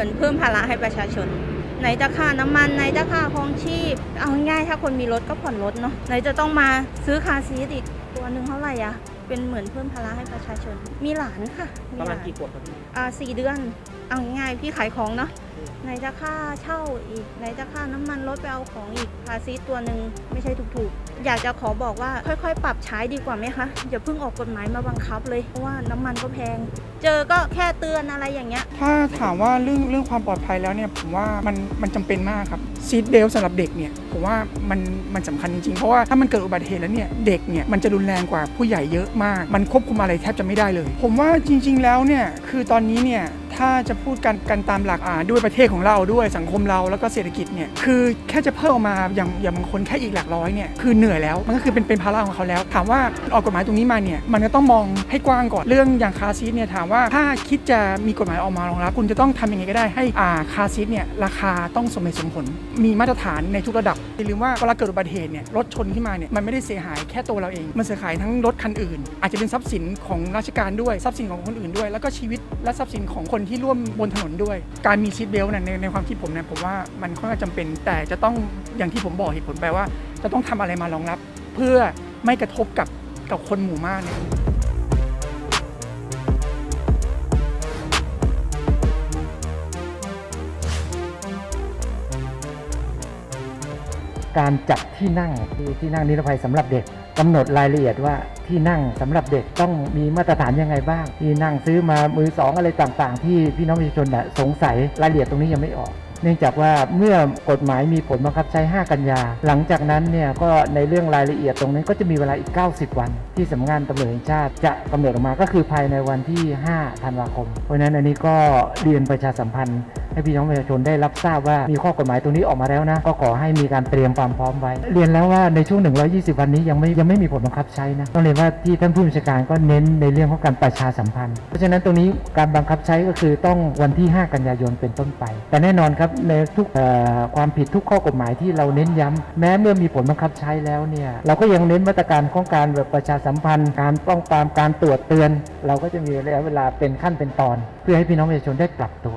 มือนเพิ่มภาระให้ประชาชน ไหนจะค่าน้ำมันไหนจะค่าครองชีพ เอาง่ายๆถ้าคนมีรถก็ผ่อนรถเนาะไหนจะต้องมาซื้อคาร์ซีทอีกตัวหนึ่งเท่าไหร่อะเป็นเหมือนเพิ่มภาระให้ประชาชน มีหลานค่ะปมีระหมาณลานกี่ขวบครับพี่อ่าสี่เดือน เอาง่ายๆพี่ขายของเนาะ ไหนจะค่าเช่าอีกไหนจะค่าน้ำมันรถไปเอาของอีกภาษีตัวหนึ่งไม่ใช่ถูกๆ อยากจะขอบอกว่าค่อยๆ ปรับใช้ดีกว่าไหมคะอย่าเพิ่งออกกฎหมายมาบังคับเลยเพราะว่าน้ำมันก็แพง เจอก็แค่เตือนอะไรอย่างเงี้ย ถ้าถามว่าเรื่องเรื่องความปลอดภัยแล้วเนี่ยผมว่ามันมันจำเป็นมากครับซีทเบลสำหรับเด็กเนี่ยผมว่ามันมันสำคัญจริงๆ เพราะว่าถ้ามันเกิดอุบัติเหตุแล้วเนี่ยเด็กเนี่ยมันจะรุนแรงกว่าผู้ใหญ่เยอะมาก มันควบคุมอะไรแทบจะไม่ได้เลย ผมว่าจริง ๆแล้วเนี่ยคือตอนนี้เนี่ย ถ้าจะพูดกันกันตามหลักอ่าด้วยประเทศของเราด้วยสังคมเราแล้วก็เศรษฐกิจเนี่ยคือแค่จะเพิ่มออกมาอย่างอย่างบางคนแค่อีกหลักร้อยเนี่ยคือเหนื่อยแล้วมันก็คือเป็นเป็นภาระของเขาแล้ว ถามว่าออกกฎหมายตรงนี้มาเนี่ยมันก็ต้องมองให้กว้างก่อนเรื่องอย่างคาซีทเนี่ยถามว่าถ้าคิดจะมีกฎหมายออกมารองรับคุณจะต้องทำยังไงก็ได้ให้อ่าคาซีทเนี่ยราคาต้องสมเหตุสมผล มีมาตรฐานในทุกระดับอย่าลืมว่าเวลาเกิดอุบัติเหตุเนี่ยรถชนขึ้นมาเนี่ยมันไม่ได้เสียหายแค่ตัวเราเอง มันเสียหายทั้งรถคันอื่น อาจจะเป็นทรัพย์สินของราชการด้วยทรัพย์สินของคนอื่นด้วย แล้วก็ชีวิตและทรัพย์สินของคนที่ร่วมบนถนนด้วย การมีซีทเบลต์เนี่ยในในความคิดผมเนี่ยผมว่ามันค่อนข้างจำเป็น แต่จะต้องอย่างที่ผมบอกเหตุผลไปลว่า จะต้องทำอะไรมารองรับ เพื่อไม่กระทบกับกับคนหมู่มากเนี่ยการจัดที่นั่งคือที่นั่งนิรภัยสำหรับเด็ก กำหนดรายละเอียดว่าที่นั่งสำหรับเด็กต้องมีมาตรฐานยังไงบ้าง ที่นั่งซื้อมามือสองอะไรต่างๆ ที่พี่น้องประชาชนนะสงสัยรายละเอียดตรงนี้ยังไม่ออกเนื่องจากว่าเมื่อกฎหมายมีผลบังคับใช้ 5 กันยา หลังจากนั้นเนี่ยก็ในเรื่องรายละเอียดตรงนี้ก็จะมีเวลาอีก 90 วัน ที่สำนักงานตำรวจแห่งชาติจะกำหนดออกมาก็คือภายในวันที่ 5 ธันวาคม เพราะนั้นอันนี้ก็เรียนประชาสัมพันธ์ ให้พี่น้องประชาชนได้รับทราบว่ามีข้อกฎหมายตรงนี้ออกมาแล้วนะ ก็ขอให้มีการเตรียมความพร้อมไว้ เรียนแล้วว่าในช่วง 120 วันนี้ยังไม่ยังไม่มีผลบังคับใช้นะต้องเรียนว่าที่ท่านผู้บัญชาการก็เน้นในเรื่องของการประชาสัมพันธ์ เพราะฉะนั้นตรงนี้การบังคับใช้ก็คือต้องวันที่ 5 กันยายนเป็นต้นไป แต่แน่นอนครับในทุกความผิดทุกข้อกฎหมายที่เราเน้นย้ำแม้เมื่อมีผลบังคับใช้แล้วเนี่ยเราก็ยังเน้นมาตรการของการแบบประชาสัมพันธ์ การป้องปรามการตรวจเตือน เราก็จะมีระยะเวลาเป็นขั้นเป็นตอน เพื่อให้พี่น้องประชาชนได้ปรับตัว